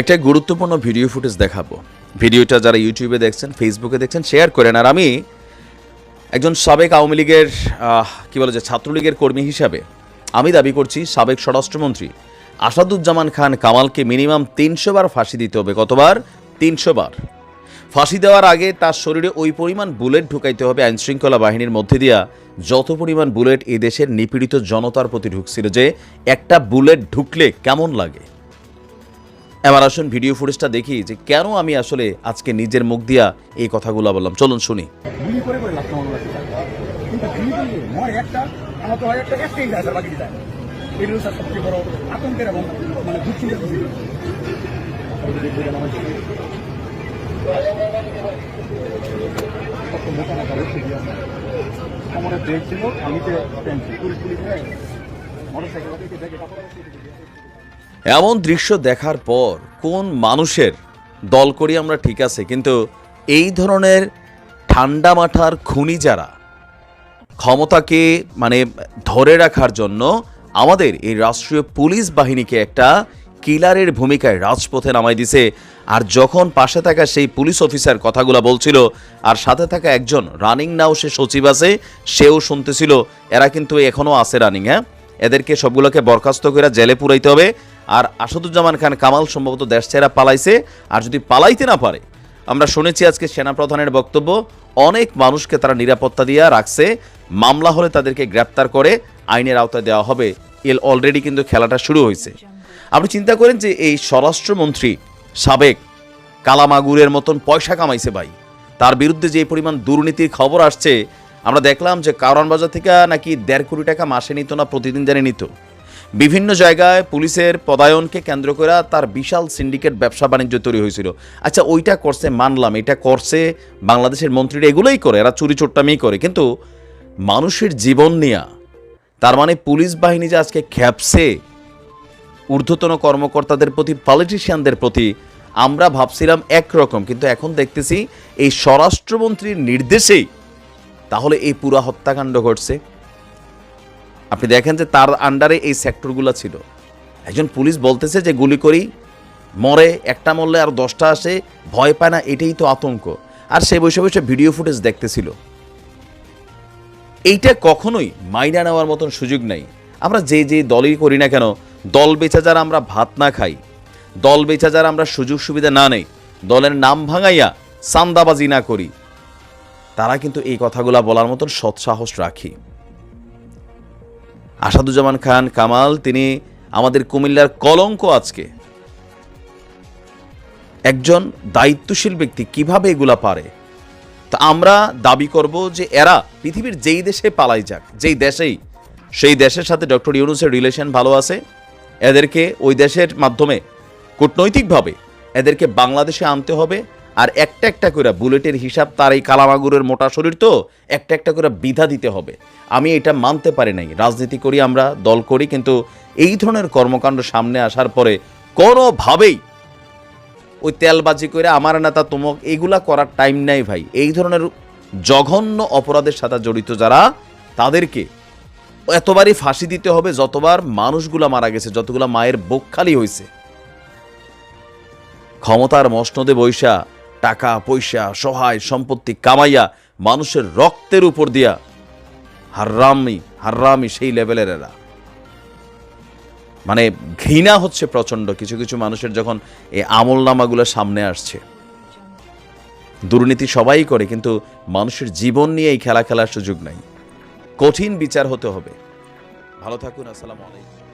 একটা গুরুত্বপূর্ণ video footage দেখাবো। ভিডিওটা যারা ইউটিউবে দেখছেন ফেসবুকে দেখছেন শেয়ার করেন। আর আমি একজন সাবেক আওয়ামী লীগের কী বলে যে, ছাত্রলীগের কর্মী হিসাবে আমি দাবি করছি, সাবেক স্বরাষ্ট্রমন্ত্রী আসাদুজ্জামান খান কামালকে মিনিমাম তিনশো বার ফাঁসি দিতে হবে। কতবার? তিনশো বার। ফাঁসি দেওয়ার আগে তার শরীরে ওই পরিমাণ বুলেট ঢুকাইতে হবে আইনশৃঙ্খলা বাহিনীর মধ্যে দিয়া। যত পরিমাণ বুলেট এই দেশের নিপীড়িত জনতার প্রতি ঢুকছিল যে, একটা বুলেট ঢুকলে কেমন লাগে? এবার আসুন ভিডিও ফুটেজটা দেখি যে কেন আমি আসলে আজকে নিজের মুখ দিয়া এই কথাগুলো বললাম। চলুন শুনি। মানে প্যান্ট এমন দৃশ্য দেখার পর কোন মানুষের দল করি আমরা ঠিক আছে, কিন্তু এই ধরনের ঠান্ডা মাথার খুনি যারা ক্ষমতাকে মানে ধরে রাখার জন্য আমাদের এই রাষ্ট্রীয় পুলিশ বাহিনীকে একটা কিলারের ভূমিকায় রাজপথে নামাই দিছে। আর যখন পাশে থাকা সেই পুলিশ অফিসার কথাগুলো বলছিল, আর সাথে থাকা একজন রানিং নাও সে সচিব আছে, সেও শুনতেছিল, এরা কিন্তু এখনও আছে রানিং হ্যাঁ? এদেরকে সবগুলোকে বরখাস্ত করে জেলে পুরাইতে হবে। আর আসাদুজ্জামান খান কামাল সম্ভবত দেশ ছেড়া পালাইছে। আর যদি পালাইতে না পারে, আমরা শুনেছি আজকে সেনাপ্রধানের বক্তব্য, অনেক মানুষকে তারা নিরাপত্তা দিয়ে রাখছে, মামলা হলে তাদেরকে গ্রেপ্তার করে আইনের আওতায় দেওয়া হবে। এল অলরেডি কিন্তু খেলাটা শুরু হয়েছে। আপনি চিন্তা করেন যে এই স্বরাষ্ট্রমন্ত্রী সাবেক কালামাগুরের মতন পয়সা কামাইছে ভাই। তার বিরুদ্ধে যে পরিমাণ দুর্নীতির খবর আসছে, আমরা দেখলাম যে কারণ বাজার থেকে নাকি দেড় কোটি টাকা মাসে নিত না, প্রতিদিন জানি নিত। বিভিন্ন জায়গায় পুলিশের পদায়নকে কেন্দ্র করে তার বিশাল সিন্ডিকেট ব্যবসা বাণিজ্য তৈরি হয়েছিল। আচ্ছা ওইটা করছে, মানলাম, এটা করছে বাংলাদেশের মন্ত্রীরা এগুলোই করে, এরা চুরি চোট্টামি করে। কিন্তু মানুষের জীবন নিয়ে, তার মানে পুলিশ বাহিনী যে আজকে খ্যাপসে ঊর্ধ্বতন কর্মকর্তাদের প্রতি পলিটিশিয়ানদের প্রতি, আমরা ভাবছিলাম একরকম। কিন্তু এখন দেখতেছি এই স্বরাষ্ট্রমন্ত্রীর নির্দেশেই তাহলে এই পুরা হত্যাকাণ্ড ঘটছে। আপনি দেখেন যে তার আন্ডারে এই সেক্টরগুলো ছিল। একজন পুলিশ বলতেছে যে গুলি করি, মরে, একটা মরলে আর দশটা আসে, ভয় পায় না, এটাই তো আতঙ্ক। আর সে বসে বসে ভিডিও ফুটেজ দেখতেছিল। এইটা কখনোই মাইনা নেওয়ার মতন সুযোগ নাই। আমরা যে যে দলই করি না কেন, দল বেচা যারা আমরা ভাত না খাই, দল বেচা যারা আমরা সুযোগ সুবিধা না নেই, দলের নাম ভাঙাইয়া সান্দাবাজি না করি, তারা কিন্তু এই কথাগুলা বলার মতন সৎসাহস রাখি। আসাদুজ্জামান খান, কামাল, তিনি আমাদের কুমিল্লার কলঙ্ক আজকে। একজন দায়িত্বশীল ব্যক্তি কীভাবে এগুলা পারে? তা আমরা দাবি করব যে এরা পৃথিবীর যেই দেশে পালাই যাক, যেই দেশেই, সেই দেশের সাথে ডক্টর ইউনুসের রিলেশন ভালো আছে, এদেরকে ওই দেশের মাধ্যমে কূটনৈতিকভাবে এদেরকে বাংলাদেশে আনতে হবে আর একটা একটা করে বুলেটের হিসাব তার এই কালামাগুরের মোটা শরীর তো একটা একটা করে বিধা দিতে হবে। আমি এটা মানতে পারি নাই। রাজনীতি করি আমরা, দল করি, কিন্তু এই ধরনের কর্মকাণ্ড সামনে আসার পরে কোনোভাবেই ওই তেলবাজি করে আমার নেতা তোমক এগুলা করার টাইম নাই ভাই। এই ধরনের জঘন্য অপরাধের সাথে জড়িত যারা, তাদেরকে এতবারই ফাঁসি দিতে হবে যতবার মানুষগুলা মারা গেছে, যতগুলা মায়ের বুক খালি হয়েছে ক্ষমতার মসনদে বৈশা টাকা, পয়সা, সহায়, সম্পত্তি কামাইয়া মানুষের রক্তের উপর দিয়া হার্রামি হার্রামি সেই লেভেলের এরা। মানে ঘৃণা হচ্ছে প্রচণ্ড। কিছু কিছু মানুষের যখন এই আমল নামাগুলো সামনে আসছে, দুর্নীতি সবাই করে, কিন্তু মানুষের জীবন নিয়ে এই খেলা খেলার সুযোগ নাই। কঠিন বিচার হতে হবে। ভালো থাকুন, আসসালামু আলাইকুম।